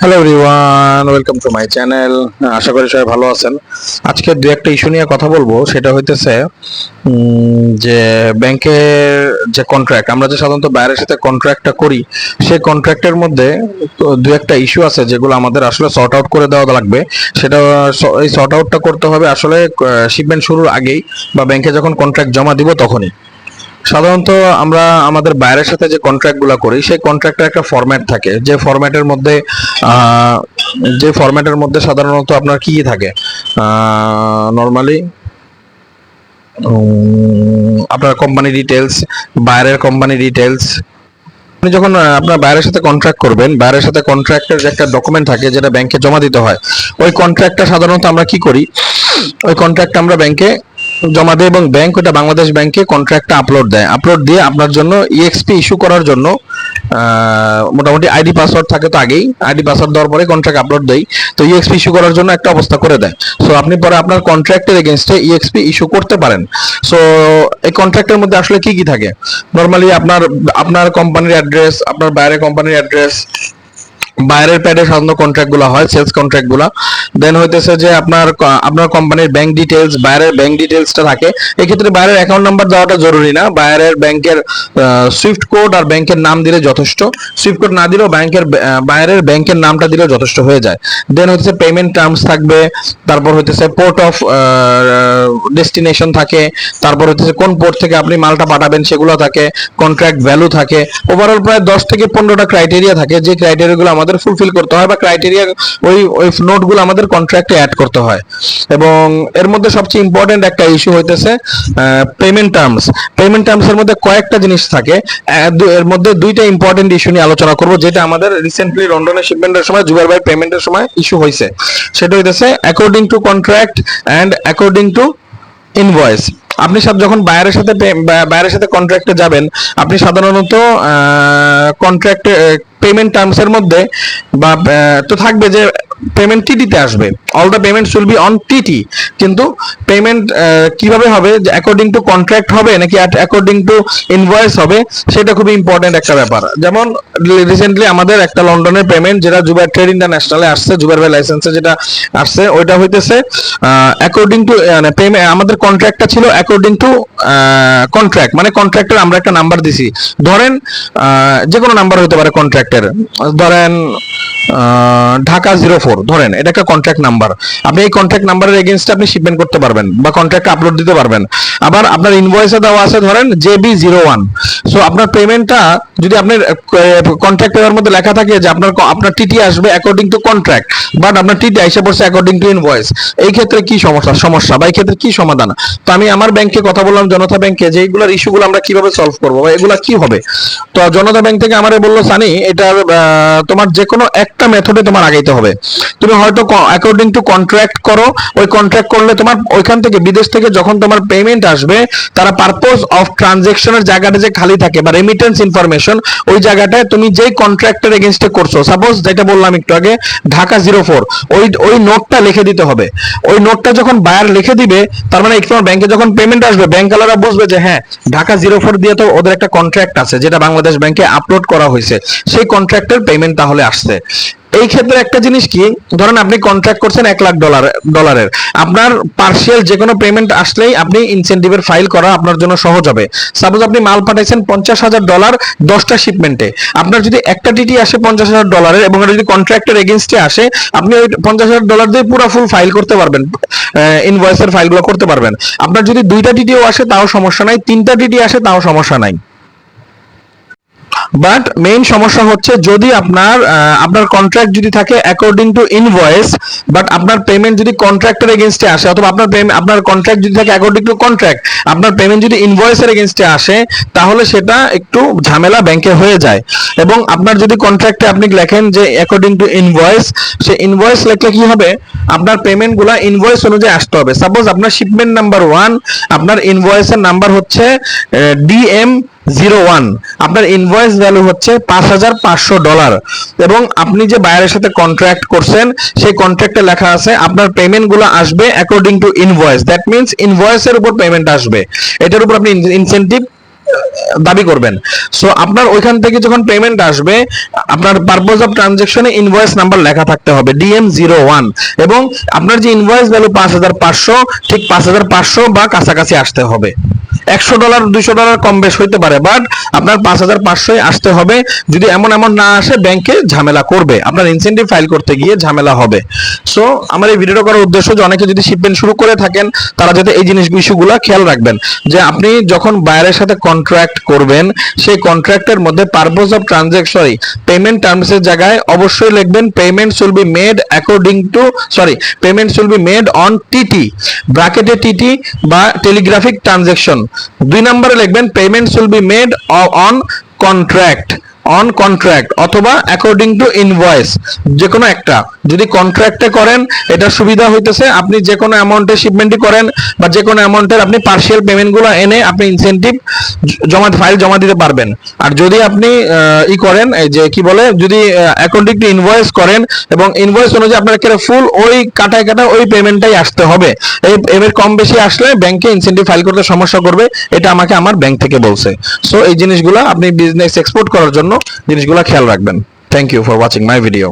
Hello everyone welcome to my channel আশা করি সবাই ভালো আছেন। আজকে দু একটা ইস্যু নিয়ে কথা বলব। সেটা হইতেছে যে ব্যাংকের যে কন্ট্রাক্ট আমরা যে সাধারণত বাইরের সাথে কন্ট্রাক্টটা করি, সেই কন্ট্রাক্টের মধ্যে দু একটা ইস্যু আছে যেগুলো আমাদের আসলে সর্ট আউট করে দেওয়া লাগবে। সেটা এই সর্ট আউটটা করতে হবে আসলে শিপমেন্ট শুরুর আগেই বা ব্যাংকে যখন কন্ট্রাক্ট জমা দিব তখনই। সাধারণত আমরা আমাদের বাইরের সাথে যে কন্ট্রাক্টগুলা করি, সেই কন্ট্রাক্টের একটা ফরম্যাট থাকে। যে ফরম্যাটের মধ্যে যে ফরম্যাটের মধ্যে সাধারণত আপনার কি কি থাকে নর্মালি আপনার কোম্পানি ডিটেলস বাইরের কোম্পানি ডিটেলস আপনি যখন আপনার বাইরের সাথে কন্ট্রাক্ট করবেন, বাইরের সাথে কন্ট্রাক্টের যে একটা ডকুমেন্ট থাকে, যেটা ব্যাংকে জমা দিতে হয়, ওই কন্ট্রাক্টটা সাধারণত আমরা কি করি? ওই কন্ট্রাক্ট আমরা ব্যাংকে জমা দেয় এবং ব্যাংক ওটা বাংলাদেশ ব্যাংকে কন্ট্রাক্টটা আপলোড দেয়। আপলোড দিয়ে আপনার জন্য ইএক্সপি ইস্যু করার জন্য মোটামুটি আইডি পাসওয়ার্ড থাকে তো আগেই। আইডি পাসওয়ার্ড দেওয়ার পরে কন্ট্রাক্ট আপলোড দেই তো ইএক্সপি ইস্যু করার জন্য একটা অবস্থা করে দেয়। সো আপনি পরে আপনার কন্ট্রাক্টের এগেনস্টে ইএক্সপি ইস্যু করতে পারেন। সো এই কন্ট্রাক্টের মধ্যে আসলে কি কি থাকে? নর্মালি আপনার আপনার কোম্পানির অ্যাড্রেস আপনার বাইরে কোম্পানির অ্যাড্রেস বাইরের প্যাডে সাধারণত কন্ট্রাক্টগুলো হয় সেলস কন্ট্রাক্টগুলা দেন হইতেছে যে আপনার আপনার কোম্পানির ব্যাংক ডিটেলস বাইরের ব্যাংক ডিটেলসটা থাকে। এক্ষেত্রে বাইরের অ্যাকাউন্ট নাম্বার দেওয়াটা জরুরি না। বাইরের ব্যাংকের সুইফট কোড আর ব্যাংকের নাম দিলে যথেষ্ট। সুইফট কোড না দিলেও ব্যাংকের বাইরের ব্যাংকের নামটা দিলেও যথেষ্ট হয়ে যায়। দেন হচ্ছে পেমেন্ট টার্মস থাকবে। তারপর হইতেছে পোর্ট অফ ডেস্টিনেশন থাকে। তারপর হচ্ছে কোন পোর্ট থেকে আপনি মালটা পাঠাবেন সেগুলো থাকে। কন্ট্রাক্ট ভ্যালু থাকে। ওভারঅল প্রায় দশ থেকে পনেরোটা ক্রাইটেরিয়া থাকে। যে ক্রাইটেরিয়াগুলো আমাদের ফুলফিল করতে হয় বা ক্রাইটেরিয়া ওই ওই নোটগুলো আমাদের কন্ট্রাক্টে অ্যাড করতে হয়। এবং এর মধ্যে সবচেয়ে ইম্পর্টেন্ট একটা ইস্যু হইতেছে পেমেন্ট টার্মস পেমেন্ট টার্মসের মধ্যে কয়েকটা জিনিস থাকে। এর মধ্যে দুইটা ইম্পর্টেন্ট ইস্যু নিয়ে আলোচনা করব, যেটা আমাদের রিসেন্টলি লন্ডনের শিপমেন্টের সময় জুবাই ভাই পেমেন্টের সময় ইস্যু হয়েছে সেটা হইতেছে according to contract and according to invoice আপনি সব যখন বাইরের সাথে পে- বা- বাইরের সাথে কন্ট্রাক্টে যাবেন, আপনি সাধারণত কন্ট্রাক্টে পেমেন্ট টার্মস এর মধ্যে বা তো থাকবে যে পেমেন্ট টিটিতে আসবে। All the payments will be on TT কিন্তু পেমেন্ট কীভাবে হবে? যে অ্যাকর্ডিং টু কন্ট্রাক্ট হবে নাকি অ্যাকর্ডিং টু ইনভয়েস হবে, সেটা খুবই ইম্পর্টেন্ট একটা ব্যাপার। যেমন রিসেন্টলি আমাদের একটা লন্ডনের পেমেন্ট যেটা জুবার ট্রেড ইন্টারন্যাশনালে আসছে জুবাই ভাই লাইসেন্সে যেটা আসছে, ওইটা হইতেছে অ্যাকর্ডিং টু মানে পেমেন্ট আমাদের কন্ট্রাক্টটা ছিল অ্যাকর্ডিং টু কন্ট্রাক্ট মানে কন্ট্রাক্টের আমরা একটা নাম্বার দিছি। ধরেন যে কোনো নাম্বার হতে পারে কন্ট্রাক্টের ধরেন ঢাকা জিরো ফোর ধরেন, এটা একটা কন্ট্রাক্ট নাম্বার আপনি এই কন্ট্রাক্ট নাম্বারের এগেনস্টে আপনি শিপমেন্ট করতে পারবেন বা কন্ট্রাক্ট আপলোড দিতে পারবেন। আবার আপনার ইনভয়েসে দেওয়া আছে, ধরেন জেবি জিরো ওয়ান সো আপনার পেমেন্টটা যদি আপনার কন্ট্রাক্ট পেপার মধ্যে লেখা থাকে যে আপনার আপনার টিটি আসবে অ্যাকর্ডিং টু কন্ট্রাক্ট বাট আপনার টিটি এসে পড়ছে অ্যাকর্ডিং টু ইনভয়েস এই ক্ষেত্রে কি সমস্যা সমস্যা বা এই ক্ষেত্রে কি সমাধান? তো আমি আমার ব্যাংকে কথা বললাম, জনতা ব্যাংকে যে এইগুলোর ইস্যুগুলো আমরা কীভাবে সলভ করব বা এগুলা কি হবে? তো জনতা ব্যাংক থেকে আমারে বলল, সানি এটা তোমার যে কোনো একটা মেথডে তোমার আগাইতে হবে। তুমি হয়তো অ্যাকর্ডিং টু কন্ট্রাক্ট করো, ওই কন্ট্রাক্ট করলে তোমার ওইখান থেকে, বিদেশ থেকে যখন তোমার পেমেন্ট আসবে, তারা পারপোজ অফ ট্রানজেকশনের জায়গাটা যে খালি থাকে বা রেমিটেন্স ইনফরমেশন ওই জায়গাটায় তুমি যেই কন্ট্রাক্টের এগেনস্টে করছ সাপোজ যেটা বললাম একটু আগে, ঢাকা জিরো ফোর ওই ওই নোটটা লিখে দিতে হবে। ওই নোটটা যখন বায়ার লিখে দিবে, তার মানে তোমার ব্যাংকে যখন পেমেন্ট আসবে ব্যাংক ব্যাংকালারা বুঝবে যে হ্যাঁ ঢাকা জিরো ফোর দিয়ে তো ওদের একটা কন্ট্রাক্ট আছে, যেটা বাংলাদেশ ব্যাংকে আপলোড করা হয়েছে। সেই কন্ট্রাক্টের পেমেন্ট তাহলে আসছে। এই ক্ষেত্রে একটা জিনিস কি, ধরেন আপনি কন্ট্রাক্ট করছেন এক লাখ ডলার ডলারের আপনার পার্সিয়াল যে কোনো পেমেন্ট আসলেই আপনি ইনসেন্টিভের ফাইল করা আপনার জন্য সহজ হবে। সাপোজ আপনি মাল পাঠাইছেন পঞ্চাশ হাজার ডলার দশটা শিপমেন্টে আপনার যদি একটা টিটি আসে পঞ্চাশ হাজার ডলারের এবং যদি কন্ট্রাক্টের এগেনস্টে আসে, আপনি ওই পঞ্চাশ হাজার ডলার দিয়ে পুরো ফুল ফাইল করতে পারবেন ইনভয়েসের ফাইলগুলো করতে পারবেন। আপনার যদি দুইটা টিটিও আসে, তাও সমস্যা নাই। তিনটা টিটি আসে, তাও সমস্যা নাই। বাট মেইন সমস্যা হচ্ছে যদি আপনার আপনার কন্ট্রাক্ট যদি থাকে অ্যাকর্ডিং টু ইনভয়েস বাট আপনার পেমেন্ট যদি কন্ট্রাক্টের এগেনস্টে আসে, অথবা আপনার আপনার কন্ট্রাক্ট যদি থাকে অ্যাকর্ডিং টু কন্ট্রাক্ট আপনার পেমেন্ট যদি ইনভয়েসের এগেনস্টে আসে, তাহলে সেটা একটু ঝামেলা ব্যাংকে হয়ে যায়। এবং আপনার যদি কন্ট্রাক্টে আপনি লেখেন যে অ্যাকর্ডিং টু ইনভয়েস সে ইনভয়েস লেখলে কি হবে? আপনার পেমেন্টগুলো ইনভয়েস অনুযায়ী আসতে হবে। সাপোজ আপনার শিপমেন্ট নাম্বার ওয়ান আপনার ইনভয়েসের নাম্বার হচ্ছে ডিএম জিরো ওয়ান। আপনার ইনভয়েস ভ্যালু হচ্ছে পাঁচ হাজার পাঁচশো ডলার এবং আপনি যে বাইরের সাথে কন্ট্রাক্ট করছেন, সেই কন্ট্রাক্টে লেখা আছে, আপনার পেমেন্টগুলো আসবে according to invoice that means ইনভয়েসের উপর পেমেন্ট আসবে। এটার উপর আপনি ইনসেন্টিভ দাবি করবেন। সো আপনার ওইখান থেকে যখন পেমেন্ট আসবে, আপনার পারপোজ অফ ট্রানজেকশনে ইনভয়েস নাম্বার লেখা থাকতে হবে ডিএম জিরো ওয়ান এবং আপনার যে ইনভয়েস ভ্যালু পাঁচ হাজার পাঁচশো, ঠিক পাঁচ হাজার পাঁচশো বা কাছাকাছি আসতে হবে। একশো ডলার, দুইশো ডলার কম বেশ হইতে পারে বাট আপনার পাঁচ হাজার পাঁচশোই আসতে হবে। যদি এমন এমন না আসে ব্যাংকে ঝামেলা করবে। আপনার ইনসেন্টিভ ফাইল করতে গিয়ে ঝামেলা হবে। সো আমার এই ভিডিওটা করার উদ্দেশ্য যে অনেকে যদি শিপমেন্ট শুরু করে থাকেন, তারা যাতে এই জিনিস ইস্যুগুলো খেয়াল রাখবেন। যে আপনি যখন বায়ারের সাথে কন্ট্রাক্ট করবেন, সেই কন্ট্রাক্টের মধ্যে purpose of transaction sorry payment terms এর জায়গায় অবশ্যই লিখবেন payment will be made according to sorry payment will be made on TT ব্র্যাকেটে টিটি বা টেলিগ্রাফিক ট্রানজাকশন দুই নম্বরে লিখবেন payments will be made on contract on contract অথবা অ্যাকর্ডিং টু ইনভয়েস যে কোনো একটা। যদি কন্ট্রাক্টে করেন এটা সুবিধা হইতেছে আপনি যে কোনো অ্যামাউন্টের শিপমেন্টই করেন বা যে কোনো অ্যামাউন্টের আপনি পার্সিয়াল পেমেন্টগুলো এনে আপনি ইনসেন্টিভ জমা ফাইল জমা দিতে পারবেন। আর যদি আপনি ই করেন যে কি বলে, যদি অ্যাকর্ডিং টু ইনভয়েস করেন এবং ইনভয়েস অনুযায়ী আপনার ফুল ওই কাটায় কাটায় ওই পেমেন্টটাই আসতে হবে। এই এর কম বেশি আসলে ব্যাংকে ইনসেন্টিভ ফাইল করতে সমস্যা করবে, এটা আমাকে আমার ব্যাংক থেকে বলছে। সো এই জিনিসগুলো আপনি বিজনেস এক্সপোর্ট করার জন্য জিনিসগুলো খেয়াল রাখবেন। Thank you for watching my video